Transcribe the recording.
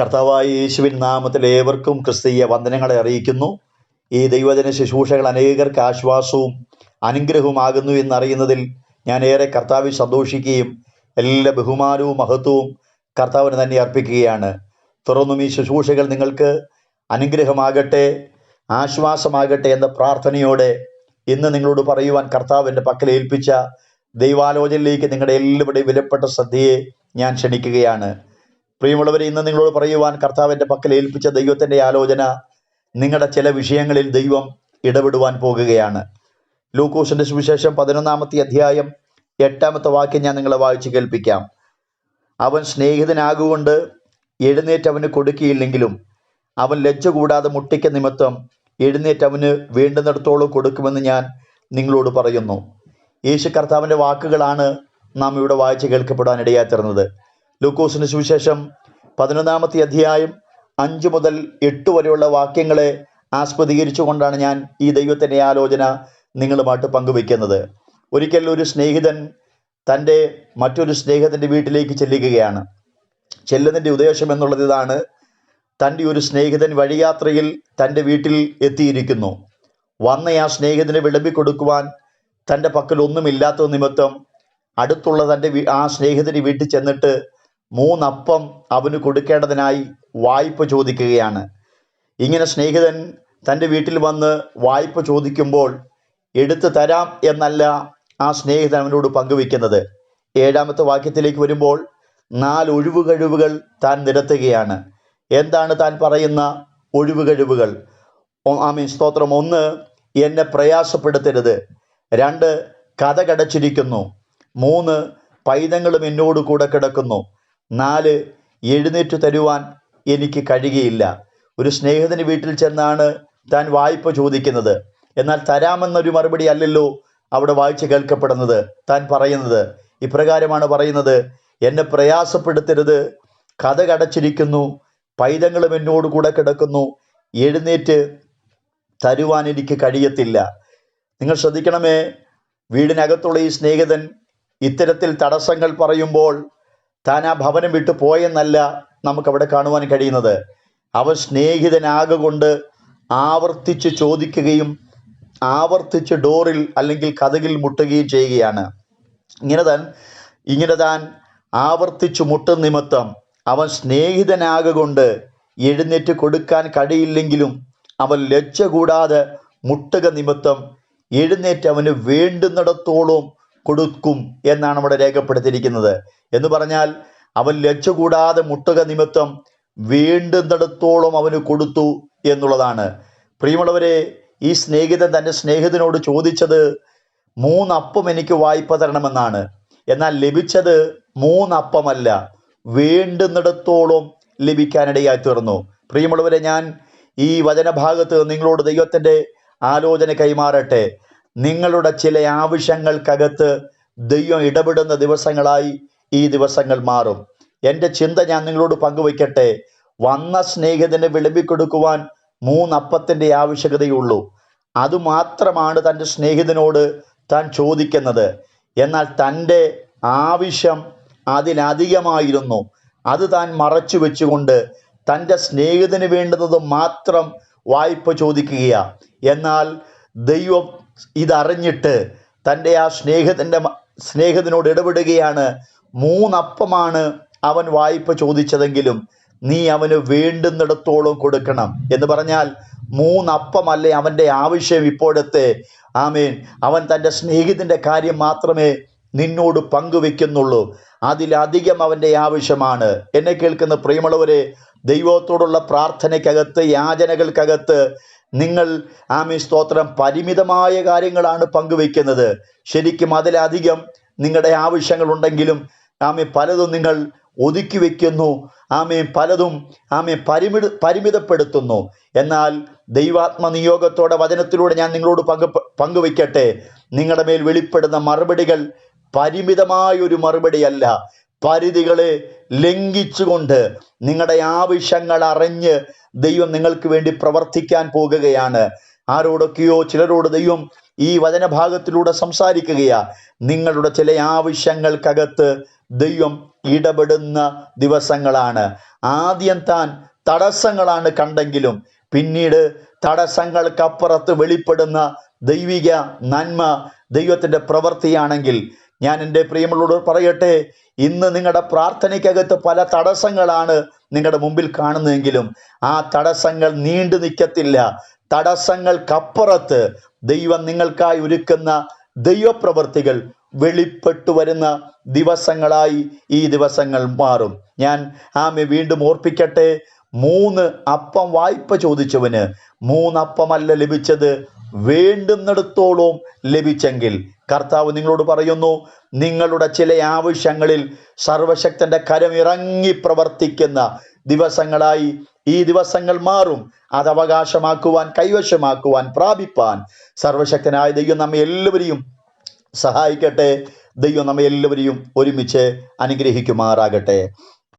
കർത്താവായ യേശുവിൻ നാമത്തിൽ ഏവർക്കും ക്രിസ്തീയ വന്ദനങ്ങളെ അറിയിക്കുന്നു. ഈ ദൈവജന ശുശ്രൂഷകൾ അനേകർക്ക് ആശ്വാസവും അനുഗ്രഹവുമാകുന്നു എന്നറിയുന്നതിൽ ഞാൻ ഏറെ കർത്താവിൽ സന്തോഷിക്കുകയും എല്ലാ ബഹുമാനവും മഹത്വവും കർത്താവിന് തന്നെ അർപ്പിക്കുകയാണ്. തുറന്നും ഈ ശുശ്രൂഷകൾ നിങ്ങൾക്ക് അനുഗ്രഹമാകട്ടെ ആശ്വാസമാകട്ടെ എന്ന പ്രാർത്ഥനയോടെ ഇന്ന് നിങ്ങളോട് പറയുവാൻ കർത്താവിന്റെ പക്കൽ ഏൽപ്പിച്ച ദൈവാലോചനയിലേക്ക് നിങ്ങളുടെ എല്ലാവരുടെയും വിലപ്പെട്ട ശ്രദ്ധയെ ഞാൻ ക്ഷണിക്കുകയാണ്. പ്രിയമുള്ളവരെ ഇന്ന് നിങ്ങളോട് പറയുവാൻ കർത്താവിന്റെ പക്കൽ ഏൽപ്പിച്ച ദൈവത്തിന്റെ ആലോചന നിങ്ങളുടെ ചില വിഷയങ്ങളിൽ ദൈവം ഇടപെടുവാൻ പോകുകയാണ്. ലൂക്കോസിന്റെ സുവിശേഷം പതിനൊന്നാമത്തെ അധ്യായം എട്ടാമത്തെ വാക്യം ഞാൻ നിങ്ങളെ വായിച്ച് കേൾപ്പിക്കാം. അവൻ സ്നേഹിതനാകുകൊണ്ട് എഴുന്നേറ്റ് അവന് കൊടുക്കിയില്ലെങ്കിലും അവൻ ലജ്ജ കൂടാതെ മുട്ടിക്ക നിമിത്തം എഴുന്നേറ്റ് അവന് വേണ്ടുന്നിടത്തോളം കൊടുക്കുമെന്ന് ഞാൻ നിങ്ങളോട് പറയുന്നു. യേശു കർത്താവിന്റെ വാക്കുകളാണ് നാം ഇവിടെ വായിച്ച് കേൾക്കപ്പെടാൻ ഇടയാത്തിരുന്നത് ലൂക്കോസിന്റെ സുവിശേഷം പതിനൊന്നാമത്തെ അധ്യായം അഞ്ച് മുതൽ എട്ട് വരെയുള്ള വാക്യങ്ങളെ ആസ്പദീകരിച്ചുകൊണ്ടാണ് ഞാൻ ഈ ദൈവത്തിന്റെ ആലോചന നിങ്ങളുമായിട്ട് പങ്കുവയ്ക്കുന്നത്. ഒരിക്കൽ ഒരു സ്നേഹിതൻ തന്റെ മറ്റൊരു സ്നേഹിതന്റെ വീട്ടിലേക്ക് ചെല്ലുകയാണ്. ചെല്ലുന്നതിന്റെ ഉദ്ദേശം എന്നുള്ളത് ഇതാണ്. തന്റെ ഒരു സ്നേഹിതൻ വഴിയാത്രയിൽ തന്റെ വീട്ടിൽ എത്തിയിരിക്കുന്നു. വന്ന ആ സ്നേഹിതനെ വിളമ്പി കൊടുക്കുവാൻ തന്റെ പക്കൽ ഒന്നുമില്ലാത്ത നിമിത്തം അടുത്തുള്ള തന്റെ ആ സ്നേഹിതന്റെ വീട്ടിൽ ചെന്നിട്ട് മൂന്നപ്പം അവന് കൊടുക്കേണ്ടതിനായി വായ്പ ചോദിക്കുകയാണ്. ഇങ്ങനെ സ്നേഹിതൻ തന്റെ വീട്ടിൽ വന്ന് വായ്പ ചോദിക്കുമ്പോൾ എടുത്തു തരാം എന്നല്ല ആ സ്നേഹിതൻ അവനോട് പങ്കുവെക്കുന്നത് ഏഴാമത്തെ വാക്യത്തിലേക്ക് വരുമ്പോൾ നാല് ഒഴിവ് കഴിവുകൾ താൻ നിരത്തുകയാണ്. എന്താണ് താൻ പറയുന്ന ഒഴിവ് കഴിവുകൾ ആമീൻ. സ്തോത്രം. ഒന്ന് എന്നെ പ്രയാസപ്പെടുത്തരുത്. രണ്ട് കഥ കടച്ചിരിക്കുന്നു. മൂന്ന് പൈതങ്ങളും എന്നോട് കൂടെ കിടക്കുന്നു. നാല് എഴുന്നേറ്റു തരുവാൻ എനിക്ക് കഴിയുകയില്ല. ഒരു സ്നേഹിതന് വീട്ടിൽ ചെന്നാണ് താൻ വായ്പ ചോദിക്കുന്നത്. എന്നാൽ തരാമെന്നൊരു മറുപടി അല്ലല്ലോ അവിടെ വായിച്ച് കേൾക്കപ്പെടുന്നത് താൻ പറയുന്നത്. ഇപ്രകാരമാണ് പറയുന്നത് എന്നെ പ്രയാസപ്പെടുത്തരുത് കഥ കടച്ചിരിക്കുന്നു പൈതങ്ങളും എന്നോട് കൂടെ കിടക്കുന്നു എഴുന്നേറ്റ് തരുവാൻ എനിക്ക് കഴിയത്തില്ല. നിങ്ങൾ ശ്രദ്ധിക്കണമേ വീടിനകത്തുള്ള ഈ സ്നേഹിതൻ ഇത്തരത്തിൽ തടസ്സങ്ങൾ പറയുമ്പോൾ താൻ ആ ഭവനം വിട്ടു പോയെന്നല്ല നമുക്കവിടെ കാണുവാൻ കഴിയുന്നത്. അവൻ സ്നേഹിതനാകൊണ്ട് ആവർത്തിച്ച് ചോദിക്കുകയും ആവർത്തിച്ച് ഡോറിൽ അല്ലെങ്കിൽ കഥകിൽ മുട്ടുകയും ചെയ്യുകയാണ്. ഇങ്ങനെ താൻ ഇങ്ങനെ താൻ ആവർത്തിച്ചു മുട്ടും നിമിത്തം അവൻ സ്നേഹിതനാകൊണ്ട് എഴുന്നേറ്റ് കൊടുക്കാൻ കഴിയില്ലെങ്കിലും അവൻ ലജ്ജ കൂടാതെ മുട്ടുക നിമിത്തം എഴുന്നേറ്റ് അവന് വേണ്ടുന്നിടത്തോളം കൊടുക്കും എന്നാണ് അവിടെ രേഖപ്പെടുത്തിയിരിക്കുന്നത്. എന്ന് പറഞ്ഞാൽ അവൻ ലജ്ജ കൂടാതെ മുട്ടുക നിമിത്തം വീണ്ടുന്നിടത്തോളം അവന് കൊടുത്തു എന്നുള്ളതാണ്. പ്രിയമുള്ളവരെ ഈ സ്നേഹിതൻ തന്റെ സ്നേഹിതനോട് ചോദിച്ചത് മൂന്നപ്പം എനിക്ക് വായ്പ തരണമെന്നാണ്. എന്നാൽ ലഭിച്ചത് മൂന്നപ്പമല്ല വേണ്ടുന്നിടത്തോളം ലഭിക്കാനിടയായി തീർന്നു. പ്രിയമുള്ളവരെ ഞാൻ ഈ വചനഭാഗത്ത് നിങ്ങളോട് ദൈവത്തിന്റെ ആലോചന കൈമാറട്ടെ. നിങ്ങളുടെ ചില ആവശ്യങ്ങൾക്കകത്ത് ദൈവം ഇടപെടുന്ന ദിവസങ്ങളായി ഈ ദിവസങ്ങൾ മാറും. എന്റെ ചിന്ത ഞാൻ നിങ്ങളോട് പങ്കുവയ്ക്കട്ടെ. വന്ന സ്നേഹിതന് വിളമ്പിക്കൊടുക്കുവാൻ മൂന്നപ്പത്തിന്റെ ആവശ്യകതയുള്ളൂ. അതുമാത്രമാണ് തന്റെ സ്നേഹിതനോട് താൻ ചോദിക്കുന്നത്. എന്നാൽ തന്റെ ആവശ്യം അതിലധികമായിരുന്നു. അത് താൻ മറച്ചു വെച്ചുകൊണ്ട് തന്റെ സ്നേഹിതന് വേണ്ടുന്നത് മാത്രം വായ്പ ചോദിക്കുക എന്നാൽ ദൈവം ഇതറിഞ്ഞിട്ട് തന്റെ ആ സ്നേഹത്തിന്റെ സ്നേഹത്തിനോട് ഇടപെടുകയാണ് മൂന്നപ്പമാണ് അവൻ വായ്പ ചോദിച്ചതെങ്കിലും നീ അവന് വേണ്ടുന്നിടത്തോളം കൊടുക്കണം. എന്ന് പറഞ്ഞാൽ മൂന്നപ്പമല്ലേ അവന്റെ ആവശ്യം ഇപ്പോഴത്തെ? ആമേൻ. അവൻ തന്റെ സ്നേഹിതന്റെ കാര്യം മാത്രമേ നിന്നോട് പങ്കുവെക്കുന്നുള്ളൂ. അതിലധികം അവന്റെ ആവശ്യമാണ്. എന്നെ കേൾക്കുന്ന പ്രിയമുള്ളവരെ ദൈവത്തോടുള്ള പ്രാർത്ഥനയ്ക്കകത്ത് യാചനകൾക്കകത്ത് നിങ്ങൾ ആമി സ്തോത്രം പരിമിതമായ കാര്യങ്ങളാണ് പങ്കുവെക്കുന്നത്. ശരിക്കും അതിലധികം നിങ്ങളുടെ ആവശ്യങ്ങളുണ്ടെങ്കിലും ആമി പലതും നിങ്ങൾ ഒതുക്കി വയ്ക്കുന്നു ആമേ പലതും ആമേ പരിമിത പരിമിതപ്പെടുത്തുന്നു. എന്നാൽ ദൈവാത്മ നിയോഗത്തോടെ വചനത്തിലൂടെ ഞാൻ നിങ്ങളോട് പങ്കു പങ്കുവയ്ക്കട്ടെ. നിങ്ങളുടെ മേൽ വെളിപ്പെടുന്ന മറുപടികൾ പരിമിതമായ ഒരു മറുപടിയല്ല. പരിധികളെ ലംഘിച്ചുകൊണ്ട് നിങ്ങളുടെ ആവശ്യങ്ങൾ അറിഞ്ഞ് ദൈവം നിങ്ങൾക്ക് വേണ്ടി പ്രവർത്തിക്കാൻ പോകുകയാണ്. ആരോടൊക്കെയോ ചിലരോട് ദൈവം ഈ വചനഭാഗത്തിലൂടെ സംസാരിക്കുകയാ. നിങ്ങളുടെ ചില ആവശ്യങ്ങൾക്കകത്ത് ദൈവം ഇടപെടുന്ന ദിവസങ്ങളാണ്. ആദ്യം താൻ തടസ്സങ്ങളാണ് കണ്ടെങ്കിലും പിന്നീട് തടസ്സങ്ങൾക്കപ്പുറത്ത് വെളിപ്പെടുന്ന ദൈവിക നന്മ ദൈവത്തിന്റെ പ്രവൃത്തിയാണെങ്കിൽ ഞാൻ എന്റെ പ്രിയമുള്ളോട് പറയട്ടെ ഇന്ന് നിങ്ങളുടെ പ്രാർത്ഥനയ്ക്കകത്ത് പല തടസ്സങ്ങളാണ് നിങ്ങളുടെ മുമ്പിൽ കാണുന്നതെങ്കിലും ആ തടസ്സങ്ങൾ നീണ്ടു നിൽക്കത്തില്ല. തടസ്സങ്ങൾക്കപ്പുറത്ത് ദൈവം നിങ്ങൾക്കായി ഒരുക്കുന്ന ദൈവപ്രവൃത്തികൾ വെളിപ്പെട്ടു വരുന്ന ദിവസങ്ങളായി ഈ ദിവസങ്ങൾ മാറും. ഞാൻ ആമെ വീണ്ടും ഓർപ്പിക്കട്ടെ മൂന്ന് അപ്പം വായ്പ ചോദിച്ചവന് മൂന്നപ്പമല്ല ലഭിച്ചത്. വേണ്ടുന്നിടത്തോളം ലഭിച്ചെങ്കിൽ കർത്താവ് നിങ്ങളോട് പറയുന്നു നിങ്ങളുടെ ചില ആവശ്യങ്ങളിൽ സർവശക്തന്റെ കരമിറങ്ങി പ്രവർത്തിക്കുന്ന ദിവസങ്ങളായി ഈ ദിവസങ്ങൾ മാറും. അത് അവകാശമാക്കുവാൻ കൈവശമാക്കുവാൻ പ്രാപിപ്പാൻ സർവശക്തനായ ദൈവം നമ്മെ എല്ലാവരെയും സഹായിക്കട്ടെ. ദൈവം നമ്മെ എല്ലാവരെയും ഒരുമിച്ച് അനുഗ്രഹിക്കുമാറാകട്ടെ.